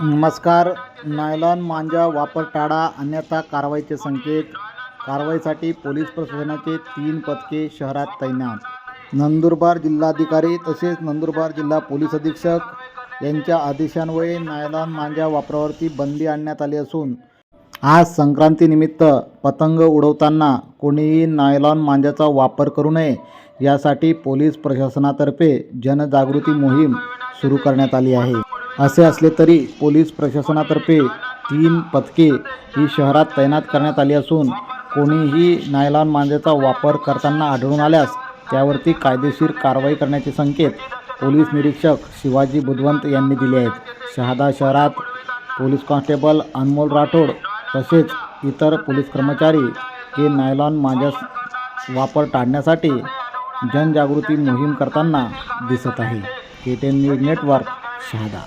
नमस्कार. नायलॉन मांजा वापर टाळा अन्यथा कारवाईचे संकेत. कारवाईसाठी पोलीस प्रशासनाचे तीन पथके शहरात तैनात. नंदुरबार जिल्हाधिकारी तसेच नंदुरबार जिल्हा पोलीस अधीक्षक यांच्या आदेशान्वये नायलॉन मांजा वापरावरती बंदी आणण्यात आली असून आज संक्रांतीनिमित्त पतंग उडवताना कोणीही नायलॉन मांजाचा वापर करू नये यासाठी पोलीस प्रशासनातर्फे जनजागृती मोहीम सुरू करण्यात आली आहे. असे असले तरी पोलीस प्रशासनातर्फे तीन पथके ही शहरात तैनात करण्यात आली असून कोणीही नायलॉन मांजेचा वापर करताना आढळून आल्यास त्यावरती कायदेशीर कारवाई करण्याचे संकेत पोलीस निरीक्षक शिवाजी बुधवंत यांनी दिले आहेत. शहादा शहरात पोलीस कॉन्स्टेबल अनमोल राठोड तसेच इतर पोलीस कर्मचारी हे नायलॉन मांजा वापर टाळण्यासाठी जनजागृती मोहीम करताना दिसत आहे. K ten news network Shahada.